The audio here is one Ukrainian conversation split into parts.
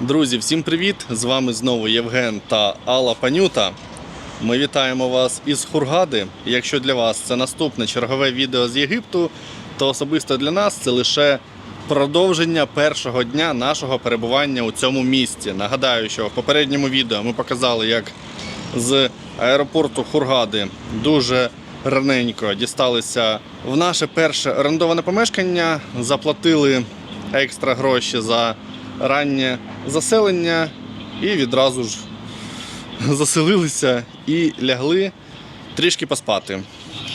Друзі, всім привіт! З вами знову Євген та Алла Панюта. Ми вітаємо вас із Хургади. Якщо для вас це наступне чергове відео з Єгипту, то особисто для нас це лише продовження першого дня нашого перебування у цьому місті. Нагадаю, що в попередньому відео ми показали, як з аеропорту Хургади дуже раненько дісталися в наше перше орендоване помешкання, заплатили екстра гроші за раннє заселення і відразу ж заселилися і лягли трішки поспати.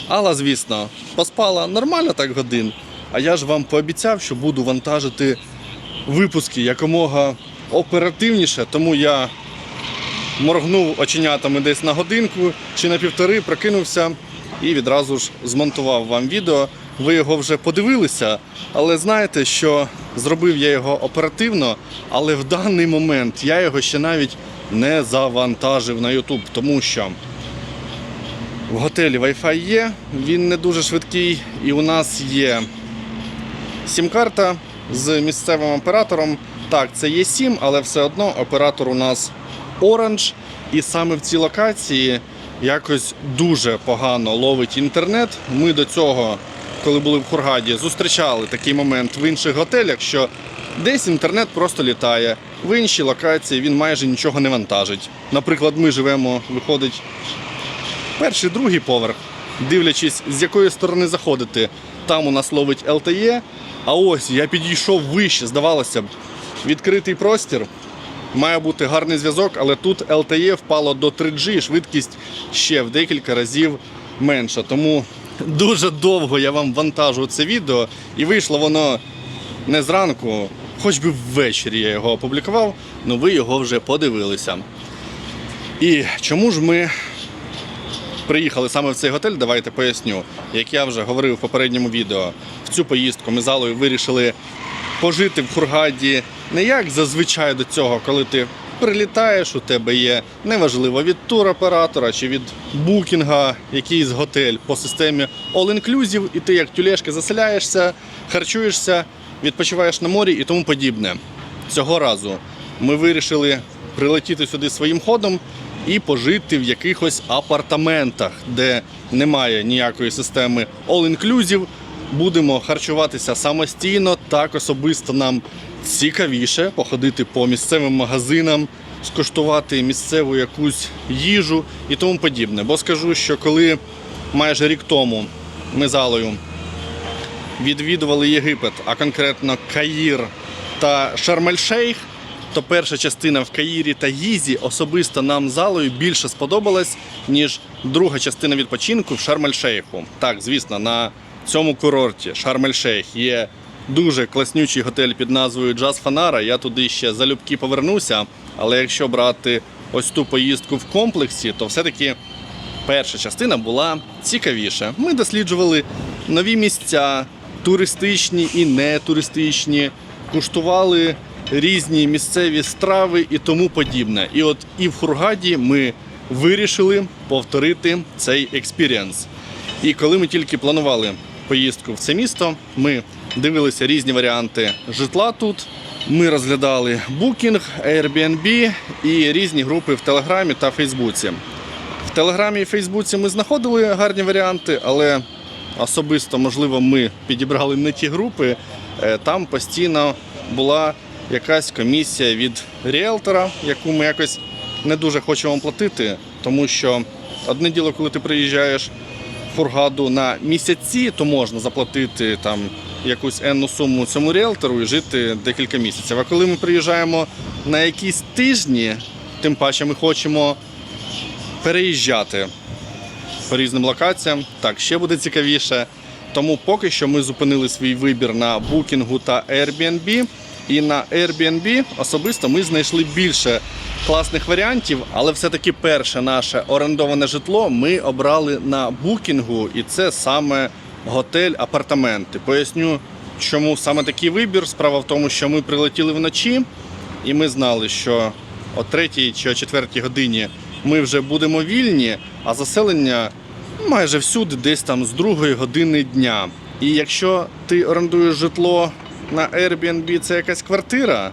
Алла, звісно, поспала нормально так годин, а я ж вам пообіцяв, що буду вантажити випуски якомога оперативніше, тому я моргнув оченятами десь на годинку чи на півтори, прокинувся і відразу ж змонтував вам відео. Ви його вже подивилися, але знаєте, що зробив я його оперативно, але в даний момент я його ще навіть не завантажив на YouTube, тому що в готелі Wi-Fi є, він не дуже швидкий, і у нас є сім-карта з місцевим оператором. Так, це є сім, але все одно оператор у нас Orange. І саме в цій локації якось дуже погано ловить інтернет. Ми до цього, коли були в Хургаді, зустрічали такий момент в інших готелях, що десь інтернет просто літає, в іншій локації він майже нічого не вантажить. Наприклад, ми живемо, виходить, перший, другий поверх, дивлячись, з якої сторони заходити. Там у нас ловить LTE, а ось я підійшов вище, здавалося б, відкритий простір. Має бути гарний зв'язок, але тут LTE впало до 3G, і швидкість ще в декілька разів менша. Тому дуже довго я вам вантажу це відео, і вийшло воно не зранку, хоч би ввечері я його опублікував, але ви його вже подивилися. І чому ж ми приїхали саме в цей готель, давайте поясню. Як я вже говорив в попередньому відео, в цю поїздку ми з Аллою вирішили пожити в Хургаді не як зазвичай до цього, коли ти прилітаєш, у тебе є неважливо від туроператора чи від букінга якийсь готель по системі All-Inclusive, і ти як тюлешки заселяєшся, харчуєшся, відпочиваєш на морі і тому подібне. Цього разу ми вирішили прилетіти сюди своїм ходом і пожити в якихось апартаментах, де немає ніякої системи All-Inclusive. Будемо харчуватися самостійно, так особисто нам цікавіше походити по місцевим магазинам, скуштувати місцеву якусь їжу і тому подібне. Бо скажу, що коли майже рік тому ми з Алою відвідували Єгипет, а конкретно Каїр та Шарм-ель-Шейх, то перша частина в Каїрі та Їзі особисто нам залою більше сподобалась, ніж друга частина відпочинку в Шарм-ель-Шейху. Так, звісно, на цьому курорті Шарм-ель-Шейх є дуже класнючий готель під назвою Джаз Фанара. Я туди ще залюбки повернуся. Але якщо брати ось ту поїздку в комплексі, то все-таки перша частина була цікавіша. Ми досліджували нові місця, туристичні і не туристичні, куштували різні місцеві страви і тому подібне. І от і в Хургаді ми вирішили повторити цей експірієнс. І коли ми тільки планували поїздку в це місто, ми дивилися різні варіанти житла тут. Ми розглядали Booking, Airbnb і різні групи в Телеграмі та Фейсбуці. В Телеграмі і Фейсбуці ми знаходили гарні варіанти, але особисто, можливо, ми підібрали не ті групи. Е, Там постійно була якась комісія від ріелтора, яку ми якось не дуже хочемо платити, тому що одне діло, коли ти приїжджаєш Фургаду на місяці, то можна заплатити там якусь енну суму цьому ріелтору і жити декілька місяців. А коли ми приїжджаємо на якісь тижні, тим паче ми хочемо переїжджати по різним локаціям. Так, ще буде цікавіше. Тому поки що ми зупинили свій вибір на букінгу та Airbnb. І на Airbnb особисто ми знайшли більше класних варіантів, але все-таки перше наше орендоване житло ми обрали на букінгу, і це саме готель-апартаменти. Поясню, чому саме такий вибір. Справа в тому, що ми прилетіли вночі, і ми знали, що о третій чи о четвертій годині ми вже будемо вільні, а заселення майже всюди, десь там з другої години дня. І якщо ти орендуєш житло на Airbnb, це якась квартира,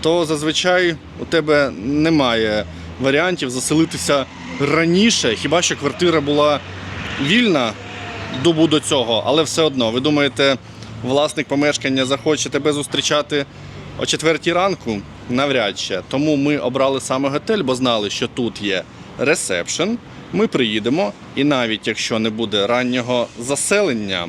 то зазвичай у тебе немає варіантів заселитися раніше, хіба що квартира була вільна добу до цього, але все одно, ви думаєте, власник помешкання захоче тебе зустрічати о четвертій ранку? Навряд чи. Тому ми обрали саме готель, бо знали, що тут є ресепшн. Ми приїдемо, і навіть якщо не буде раннього заселення,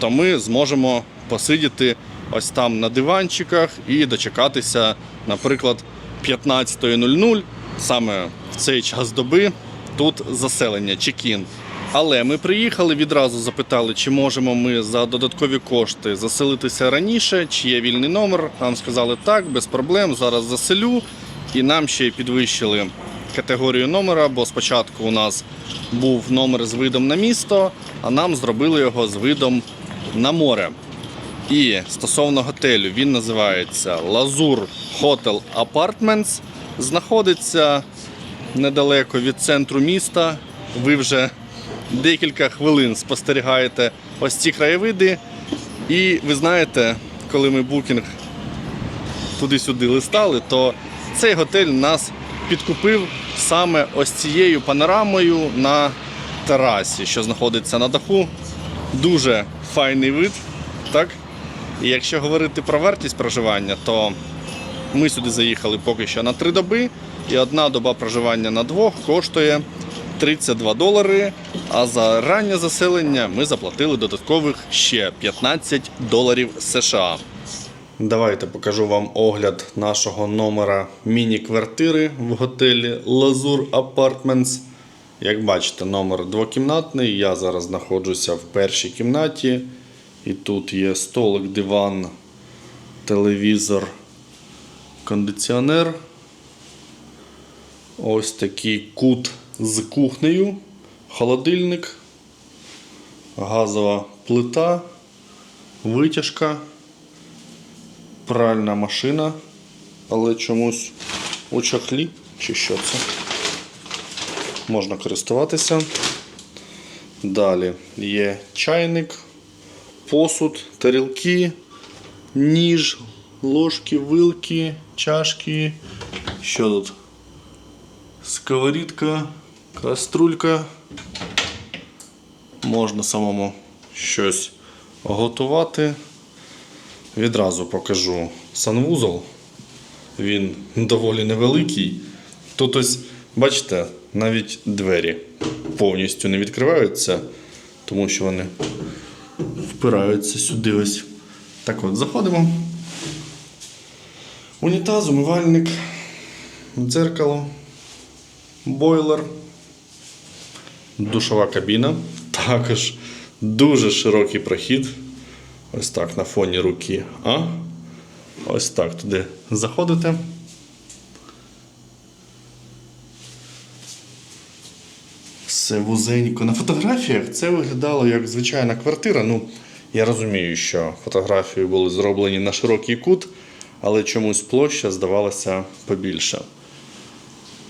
то ми зможемо посидіти ось там на диванчиках і дочекатися, наприклад, 15.00, саме в цей час доби тут заселення, чекін. Але ми приїхали, відразу запитали, чи можемо ми за додаткові кошти заселитися раніше, чи є вільний номер. Нам сказали так, без проблем, зараз заселю. І нам ще й підвищили категорію номера, бо спочатку у нас був номер з видом на місто, а нам зробили його з видом на море. І стосовно готелю, він називається Лазур Hotel Apartments. Знаходиться недалеко від центру міста. Ви вже декілька хвилин спостерігаєте ось ці краєвиди. І ви знаєте, коли ми букінг туди-сюди листали, то цей готель нас підкупив саме ось цією панорамою на терасі, що знаходиться на даху. Дуже файний вид. Так? І якщо говорити про вартість проживання, то ми сюди заїхали поки що на три доби, і одна доба проживання на двох коштує 32 долари. А за раннє заселення ми заплатили додаткових ще 15 доларів США. Давайте покажу вам огляд нашого номера міні-квартири в готелі Лазур Apartments. Як бачите, номер двокімнатний. Я зараз знаходжуся в першій кімнаті. І тут є столик, диван, телевізор, кондиціонер. Ось такий кут з кухнею, холодильник, газова плита, витяжка, пральна машина, але чомусь у чохлі чи що це. Можна користуватися. Далі є чайник, посуд, тарілки, ніж, ложки, вилки, чашки. Що тут? Сковорідка, каструлька. Можна самому щось готувати. Відразу покажу санвузол. Він доволі невеликий. Тут ось, бачите, навіть двері повністю не відкриваються, тому що вони впираються сюди ось. Так от, заходимо. Унітаз, умивальник, дзеркало, бойлер, душова кабіна. Також дуже широкий прохід. Ось так на фоні руки. А? Ось так туди заходите. Все вузенько. На фотографіях це виглядало як звичайна квартира. Ну, я розумію, що фотографії були зроблені на широкий кут, але чомусь площа здавалася побільше.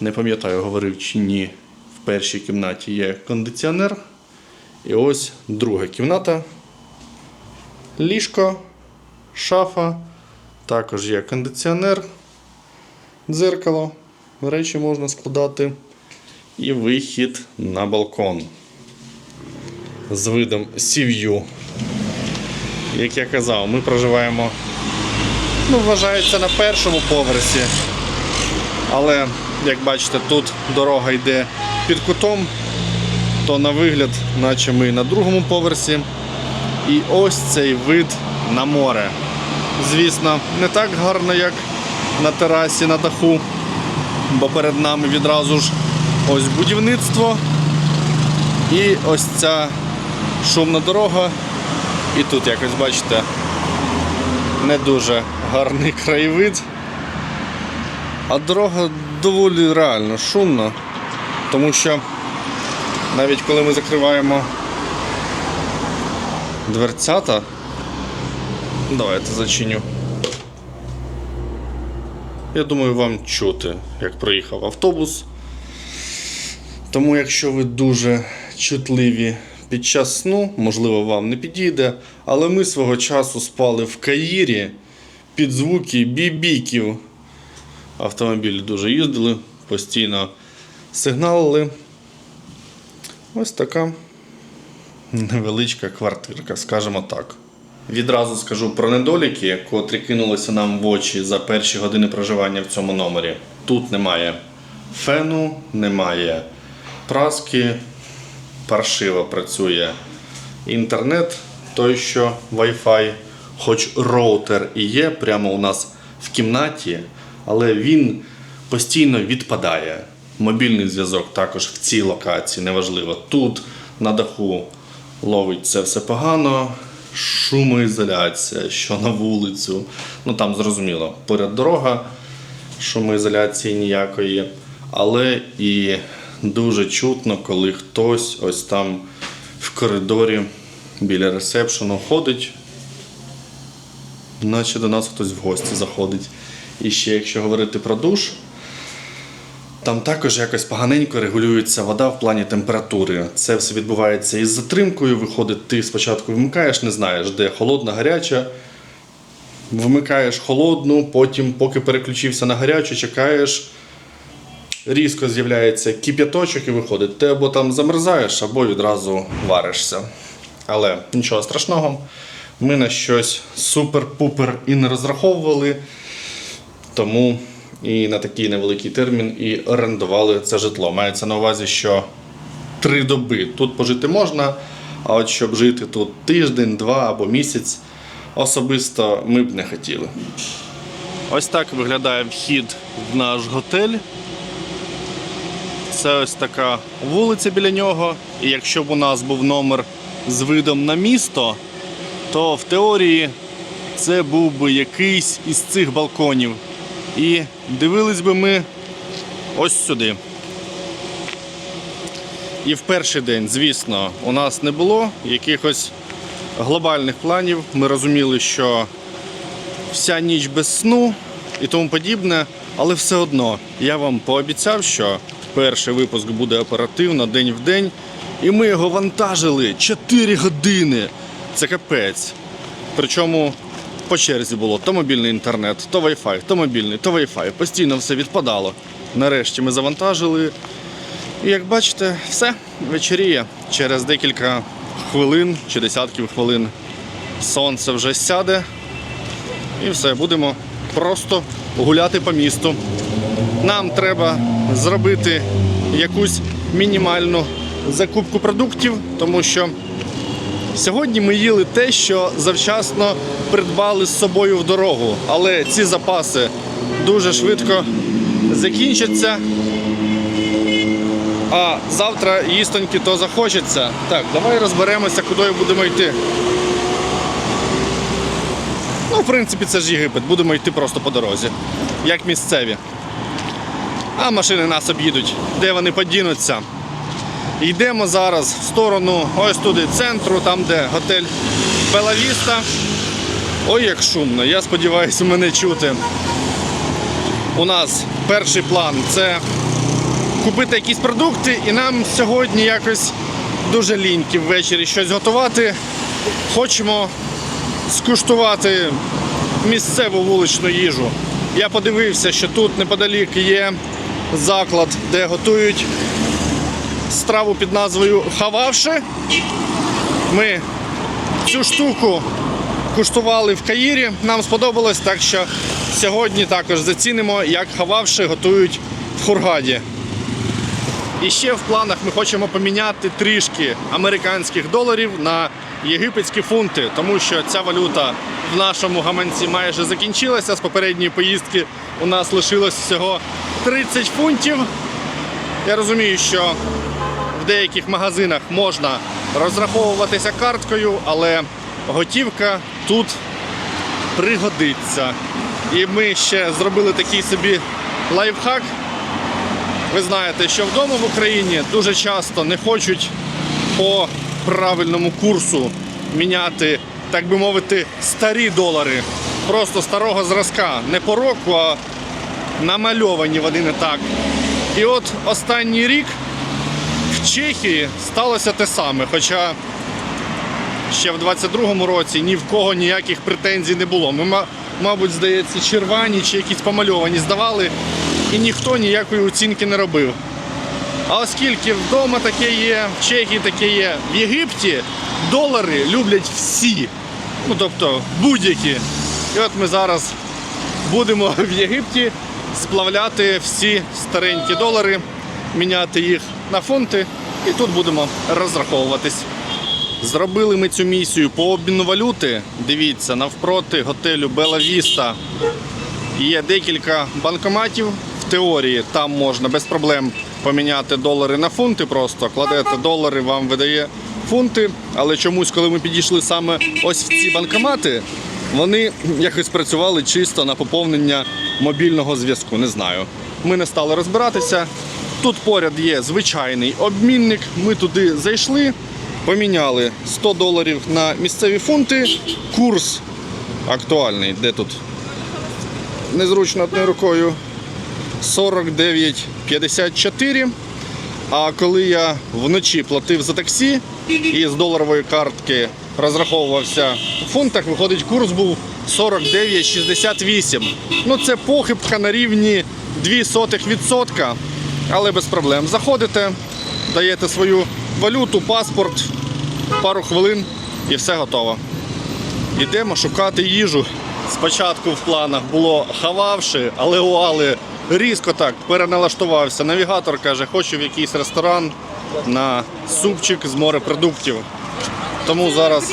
Не пам'ятаю, говорив чи ні. В першій кімнаті є кондиціонер. І ось друга кімната. Ліжко, шафа. Також є кондиціонер, дзеркало. Речі можна складати. І вихід на балкон з видом сів'ю. Як я казав, ми проживаємо, ну, вважається на першому поверсі. Але, як бачите, тут дорога йде під кутом, то на вигляд, наче ми на другому поверсі. І ось цей вид на море. Звісно, не так гарно, як на терасі на даху, бо перед нами відразу ж ось будівництво. І ось ця шумна дорога. І тут якось бачите не дуже гарний краєвид. А дорога доволі реально шумна, тому що навіть коли ми закриваємо дверцята, давайте зачиню. Я думаю, вам чути, як проїхав автобус. Тому, якщо ви дуже чутливі під час сну, можливо, вам не підійде, але ми свого часу спали в Каїрі під звуки бібіків автомобілі дуже їздили, постійно сигналили. Ось така невеличка квартирка, скажімо так. Відразу скажу про недоліки, котрі кинулися нам в очі за перші години проживання в цьому номері. Тут немає фену, немає праски, паршиво працює інтернет, той що Wi-Fi, хоч роутер і є прямо у нас в кімнаті, але він постійно відпадає. Мобільний зв'язок також в цій локації, неважливо. Тут на даху ловить це все погано. Шумоізоляція, що на вулицю. Ну там зрозуміло, поряд дорога, шумоізоляції ніякої. Але і дуже чутно, коли хтось ось там в коридорі біля ресепшену ходить, наче до нас хтось в гості заходить. І ще якщо говорити про душ, там також якось поганенько регулюється вода в плані температури. Це все відбувається із затримкою. Виходить, ти спочатку вмикаєш, не знаєш, де холодна, гаряча. Вмикаєш холодну, потім, поки переключився на гарячу, чекаєш. Різко з'являється кип'яточок і виходить. Ти або там замерзаєш, або відразу варишся. Але нічого страшного. Ми на щось супер-пупер і не розраховували. Тому і на такий невеликий термін і орендували це житло. Мається на увазі, що три доби тут пожити можна, а от щоб жити тут тиждень, два або місяць, особисто ми б не хотіли. Ось так виглядає вхід в наш готель. Це ось така вулиця біля нього. І якщо б у нас був номер з видом на місто, то в теорії це був би якийсь із цих балконів. І дивились би ми ось сюди. І в перший день, звісно, у нас не було якихось глобальних планів. Ми розуміли, що вся ніч без сну і тому подібне, але все одно я вам пообіцяв, що перший випуск буде оперативно день в день, і ми його вантажили 4 години. Це капець. Причому по черзі було то мобільний інтернет, то Wi-Fi, то мобільний, то Wi-Fi. Постійно все відпадало. Нарешті ми завантажили. І як бачите, все вечеріє. Через декілька хвилин чи десятків хвилин сонце вже сяде. І все, будемо просто гуляти по місту. Нам треба зробити якусь мінімальну закупку продуктів, тому що Сьогодні ми їли те, що завчасно придбали з собою в дорогу, але ці запаси дуже швидко закінчаться. А завтра їстоньки то захочеться. Так, давай розберемося, куди будемо йти. Ну, в принципі, це ж Єгипет, будемо йти просто по дорозі, як місцеві. А машини нас об'їдуть, де вони подінуться. Йдемо зараз в сторону ось туди центру, там де готель Белавіста. Ой, як шумно. Я сподіваюся, мене чути. У нас перший план це купити якісь продукти, і нам сьогодні якось дуже ліньки ввечері щось готувати. Хочемо скуштувати місцеву вуличну їжу. Я подивився, що тут неподалік є заклад, де готують страву під назвою Хававши. Ми цю штуку куштували в Каїрі, нам сподобалось, так що сьогодні також зацінимо, як хававши готують в Хургаді. І ще в планах ми хочемо поміняти трішки американських доларів на єгипетські фунти, тому що ця валюта в нашому гаманці майже закінчилася. З попередньої поїздки у нас лишилось всього 30 фунтів. Я розумію, що в деяких магазинах можна розраховуватися карткою, але готівка тут пригодиться. І ми ще зробили такий собі лайфхак. Ви знаєте, що вдома в Україні дуже часто не хочуть по правильному курсу міняти, так би мовити, старі долари. Просто старого зразка. Не по року, а намальовані вони не так. І от останній рік в Чехії сталося те саме. Хоча ще в 22-му році ні в кого ніяких претензій не було. Ми, мабуть, здається, червані чи якісь помальовані здавали, і ніхто ніякої оцінки не робив. А оскільки вдома таке є, в Чехії таке є, в Єгипті долари люблять всі. Ну тобто будь-які. І от ми зараз будемо в Єгипті сплавляти всі старенькі долари, міняти їх на фунти, і тут будемо розраховуватись. Зробили ми цю місію по обміну валюти. Дивіться, навпроти готелю Бела Віста є декілька банкоматів. Теорії там можна без проблем поміняти долари на фунти. Просто кладете долари, вам видає фунти. Але чомусь, коли ми підійшли саме ось в ці банкомати, вони якось працювали чисто на поповнення мобільного зв'язку. Не знаю. Ми не стали розбиратися. Тут поряд є звичайний обмінник. Ми туди зайшли, поміняли 100 доларів на місцеві фунти. Курс актуальний. Де тут? Незручно одною рукою. 49,54. А коли я вночі платив за таксі і з доларової картки розраховувався в фунтах, виходить, курс був 49,68. Ну це похибка на рівні 0,02%, але без проблем. Заходите, даєте свою валюту, паспорт, пару хвилин і все готово. Йдемо шукати їжу. Спочатку в планах було хававши, але у Али різко так переналаштувався. Навігатор каже, хочу в якийсь ресторан на супчик з морепродуктів. Тому зараз,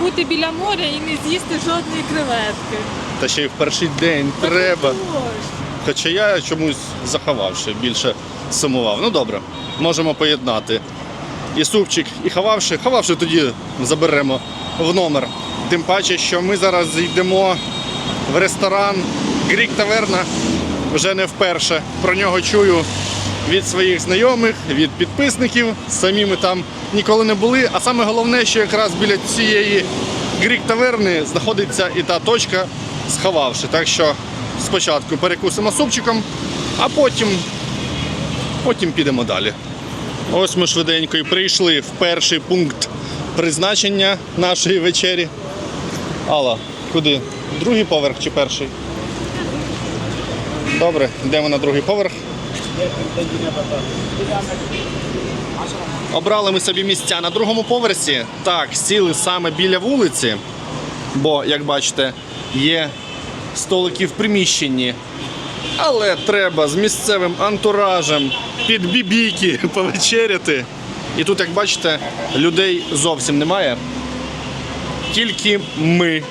бути біля моря і не з'їсти жодної креветки. та ще й в перший день треба. Хоча я чомусь заховавши, більше сумував. Ну добре, можемо поєднати. І супчик, і хававши. Хававши тоді заберемо в номер. Тим паче, що ми зараз йдемо в ресторан Грік Таверна вже не вперше. Про нього чую від своїх знайомих, від підписників. Самі ми там ніколи не були. А саме головне, що якраз біля цієї Грік Таверни знаходиться і та точка сховавши. Так що спочатку перекусимо супчиком, а потім, потім підемо далі. Ось ми швиденько і прийшли в перший пункт призначення нашої вечері. Алла, куди? Другий поверх чи перший? Добре, йдемо на другий поверх. Обрали ми собі місця на другому поверсі. Так, сіли саме біля вулиці, бо, як бачите, є столики в приміщенні. Але треба з місцевим антуражем під бібіки повечеряти. І тут, як бачите, людей зовсім немає. Тільки ми.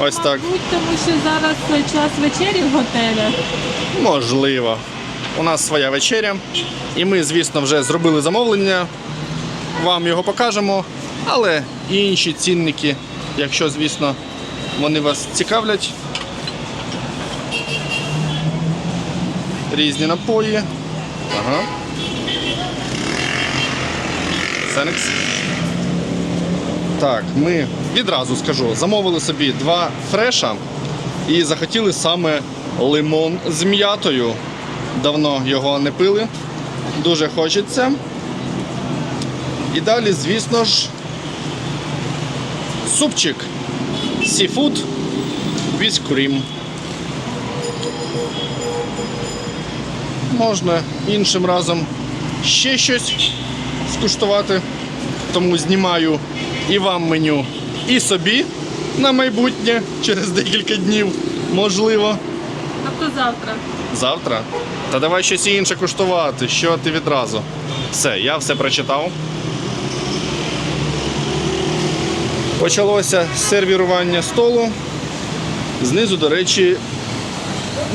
Ось так. Мабуть, тому що зараз час вечері в готелях. Можливо. У нас своя вечеря. І ми, звісно, вже зробили замовлення. Вам його покажемо. Але і інші цінники, якщо, звісно, вони вас цікавлять. Різні напої. Ага. Сенекс. Так, ми відразу скажу, замовили собі два фреша і захотіли саме лимон з м'ятою. Давно його не пили. Дуже хочеться. І далі, звісно ж, супчик. Seafood with cream. Можна іншим разом ще щось скуштувати. Тому знімаю і вам меню, і собі на майбутнє через декілька днів, можливо. Тобто завтра. Завтра? Та давай щось інше куштувати. Що ти відразу? Все, я все прочитав. Почалося сервірування столу. Знизу, до речі,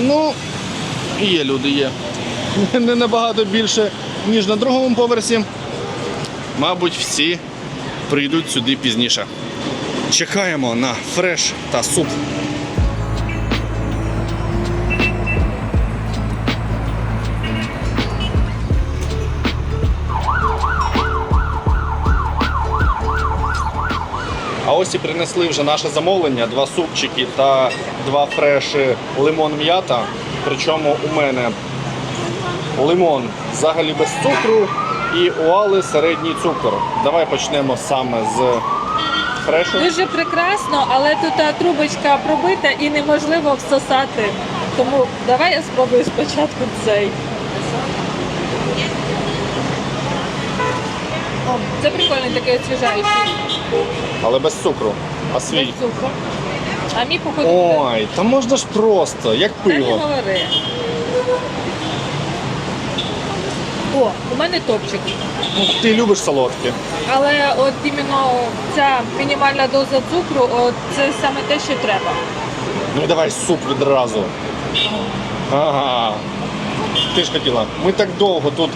ну, є люди, є. Не набагато більше, ніж на другому поверсі. Мабуть, всі прийдуть сюди пізніше. Чекаємо на фреш та суп. А ось і принесли вже наше замовлення: два супчики та два фреші лимон м'ята. Причому у мене лимон взагалі без цукру і у Али середній цукор. Давай почнемо саме з Фрешу? Дуже прекрасно, але тут та трубочка пробита і неможливо всосати. Тому давай я спробую спочатку цей. О, це прикольний такий освіжаючий. Але без цукру. А Без свій. цукру. А мій походу. Ой, та можна ж просто, як Та не пиво. говори. О, у мене топчик. Ну, ти любиш солодке. Але от іменно ця мінімальна доза цукру, от це саме те, що треба. Ну давай суп відразу. Ага. Ти ж хотіла. Ми так довго тут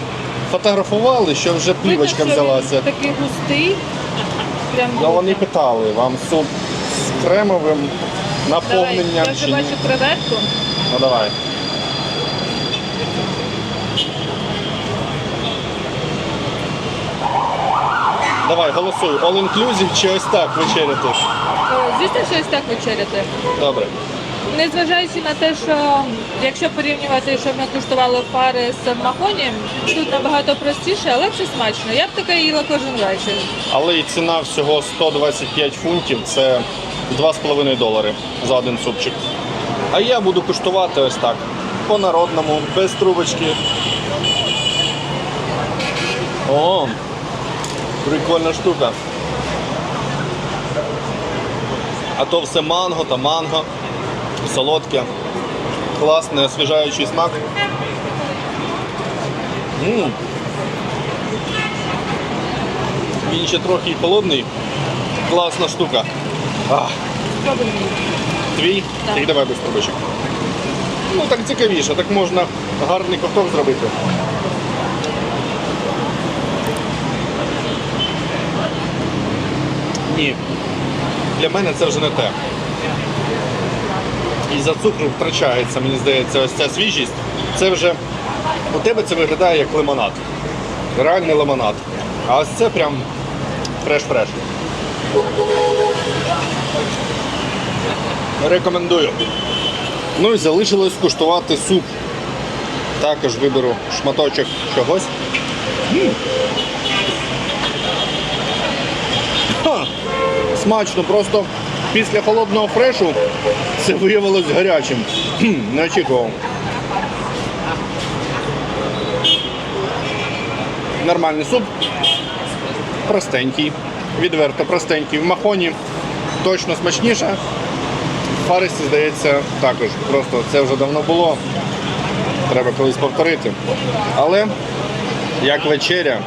фотографували, що вже плівочка Видно, що взялася. він Такий густий. Прям Ну вони питали, вам суп з кремовим Давай, наповненням я вже чи ні? бачу креветку. Ну давай. Давай, голосуй. All inclusive чи ось так вечеряти? Е, Звісно, що ось так вечеряти. Добре. Незважаючи на те, що якщо порівнювати, що ми куштували пари з махонієм, тут набагато простіше, але все смачно. Я б таке їла кожен вечір. Але і ціна всього 125 фунтів це 2,5 долари за один супчик. А я буду куштувати ось так. По-народному, без трубочки. О, прикольна штука. А то все манго та манго. Солодке. Класний, освіжаючий смак. м Він ще трохи і холодний. Класна штука. Ах, твій? Так. І давай без трубочок. Ну так цікавіше, так можна гарний ковток зробити. Ні. Для мене це вже не те. І за цукру втрачається, мені здається, ось ця свіжість. Це вже у тебе це виглядає як лимонад. Реальний лимонад. А ось це прям фреш-фреш. Рекомендую. Ну і залишилось куштувати суп. Також виберу шматочок чогось. М. Ха! Смачно, просто після холодного фрешу це виявилось гарячим. Не очікував. Нормальний суп. Простенький. Відверто простенький. В махоні точно смачніше. Фарисі, здається, також. Просто це вже давно було. Треба колись повторити. Але як вечеря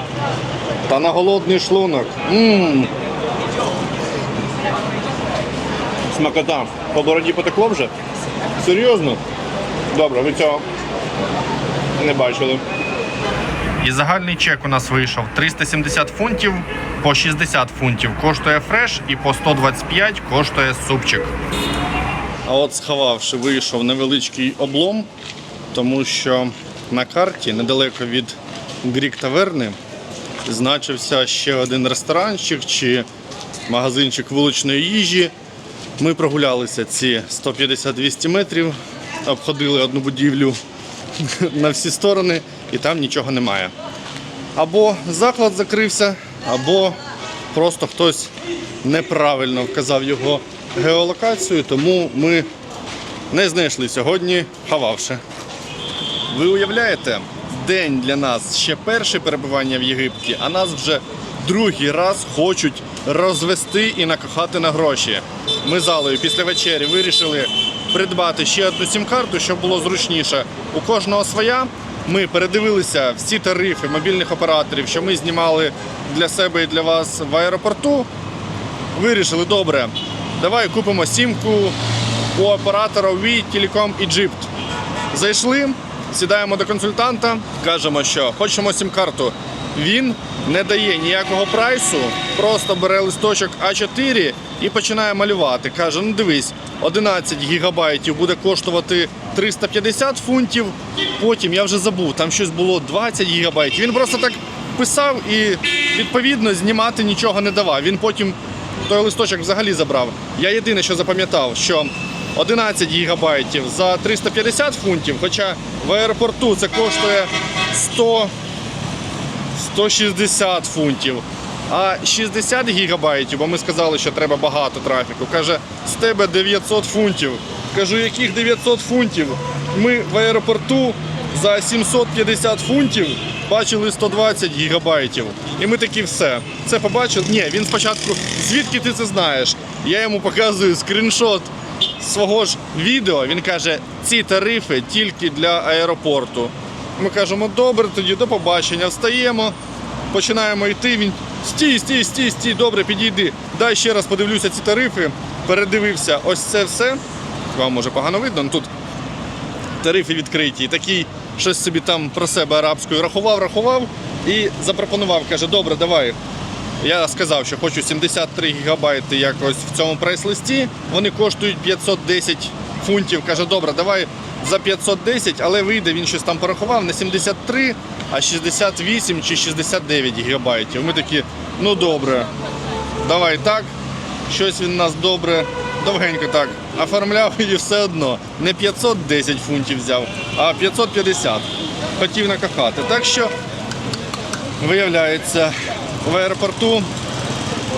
та на голодний шлунок. Мм. Смакота. По бороді потекло вже? Серйозно? Добре, ви цього не бачили. І загальний чек у нас вийшов 370 фунтів, по 60 фунтів коштує фреш і по 125 коштує супчик. А от сховавши, вийшов невеличкий облом, тому що на карті недалеко від Грік Таверни значився ще один ресторанчик чи магазинчик вуличної їжі. Ми прогулялися ці 150-200 метрів, обходили одну будівлю на всі сторони, і там нічого немає. Або заклад закрився, або просто хтось неправильно вказав його геолокацію, тому ми не знайшли сьогодні, хававши. Ви уявляєте, день для нас ще перше перебування в Єгипті, а нас вже другий раз хочуть розвести і накохати на гроші. Ми з Алою після вечері вирішили придбати ще одну сім-карту, щоб було зручніше. У кожного своя. Ми передивилися всі тарифи мобільних операторів, що ми знімали для себе і для вас в аеропорту. Вирішили, добре, давай купимо сімку у оператора We Telecom Egypt. Зайшли, сідаємо до консультанта, кажемо, що хочемо сім-карту. Він не дає ніякого прайсу, просто бере листочок А4 і починає малювати. Каже: ну дивись, 11 гігабайтів буде коштувати 350 фунтів. Потім я вже забув, там щось було 20 гігабайтів. Він просто так писав і відповідно знімати нічого не давав. Він потім той листочок взагалі забрав. Я єдине, що запам'ятав, що 11 гігабайтів за 350 фунтів, хоча в аеропорту це коштує 100 160 фунтів. А 60 гігабайтів, бо ми сказали, що треба багато трафіку. Каже, з тебе 900 фунтів. Кажу, яких 900 фунтів? Ми в аеропорту за 750 фунтів бачили 120 гігабайтів. І ми такі все. Це побачили. Ні, він спочатку, звідки ти це знаєш? Я йому показую скріншот свого ж відео. Він каже, ці тарифи тільки для аеропорту. Ми кажемо, добре, тоді до побачення. Встаємо, починаємо йти. Він стій, стій, стій, стій, добре, підійди. Дай ще раз подивлюся ці тарифи. Передивився ось це все. Вам може погано видно. ну Тут тарифи відкриті. Такий щось собі там про себе арабською рахував, рахував і запропонував. Каже, добре, давай. Я сказав, що хочу 73 гігабайти якось в цьому прайс-листі. Вони коштують 510 фунтів. Каже, добре, давай за 510, але вийде, він щось там порахував не 73, а 68 чи 69 гігабайтів. Ми такі, ну добре, давай так. Щось він нас добре, довгенько так оформляв і все одно. Не 510 фунтів взяв, а 550. Хотів накахати. Так що, виявляється, в аеропорту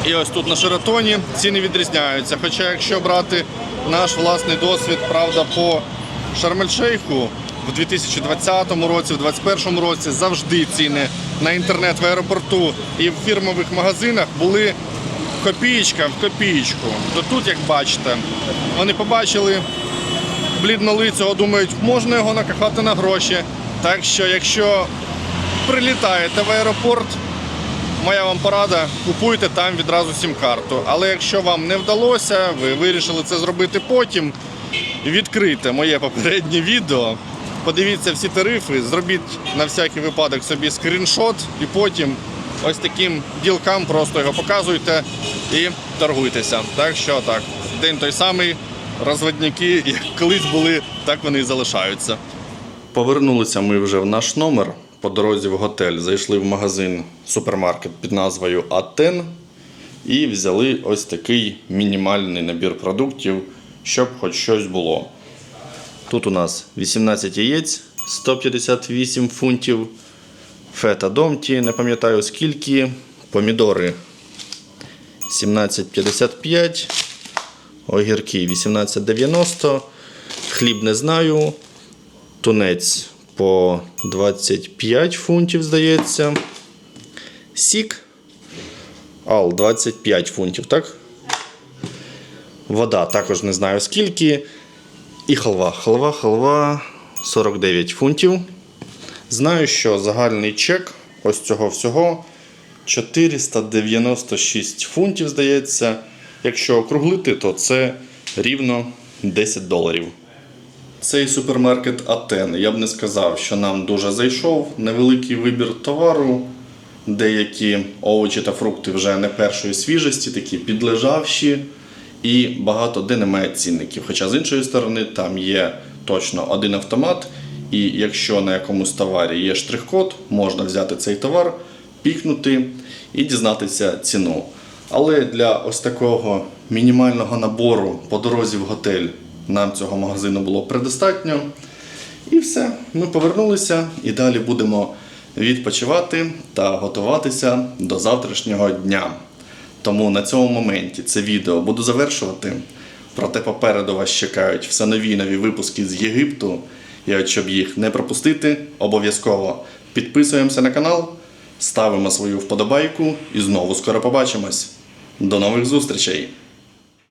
і ось тут на Шератоні ціни відрізняються. Хоча, якщо брати наш власний досвід, правда, по Шарм-ель-Шейху в 2020 році, в 2021 році завжди ціни на інтернет в аеропорту і в фірмових магазинах були копієчка в копієчку. То тут, як бачите, вони побачили бліднолицього, думають, можна його накахати на гроші. Так що, якщо прилітаєте в аеропорт, Моя вам порада, купуйте там відразу сім-карту. Але якщо вам не вдалося, ви вирішили це зробити потім, відкрийте моє попереднє відео, подивіться всі тарифи, зробіть на всякий випадок собі скріншот і потім ось таким ділкам просто його показуйте і торгуйтеся. Так що так, день той самий, розводники, як колись були, так вони і залишаються. Повернулися ми вже в наш номер по дорозі в готель. Зайшли в магазин супермаркет під назвою Атен і взяли ось такий мінімальний набір продуктів, щоб хоч щось було. Тут у нас 18 яєць, 158 фунтів, фета домті, не пам'ятаю скільки, помідори 17,55, огірки 18,90, хліб не знаю, тунець по 25 фунтів, здається. Сік. Ал 25 фунтів, так? Вода також не знаю скільки. І халва. Халва, халва 49 фунтів. Знаю, що загальний чек ось цього всього 496 фунтів, здається. Якщо округлити, то це рівно 10 доларів. Цей супермаркет Атен. Я б не сказав, що нам дуже зайшов. Невеликий вибір товару. Деякі овочі та фрукти вже не першої свіжості, такі підлежавші, і багато де немає цінників. Хоча з іншої сторони там є точно один автомат, і якщо на якомусь товарі є штрих-код, можна взяти цей товар, пікнути і дізнатися ціну. Але для ось такого мінімального набору по дорозі в готель нам цього магазину було предостатньо. І все, ми повернулися і далі будемо відпочивати та готуватися до завтрашнього дня. Тому на цьому моменті це відео буду завершувати. Проте попереду вас чекають все нові нові випуски з Єгипту. І от щоб їх не пропустити, обов'язково підписуємося на канал, ставимо свою вподобайку і знову скоро побачимось. До нових зустрічей!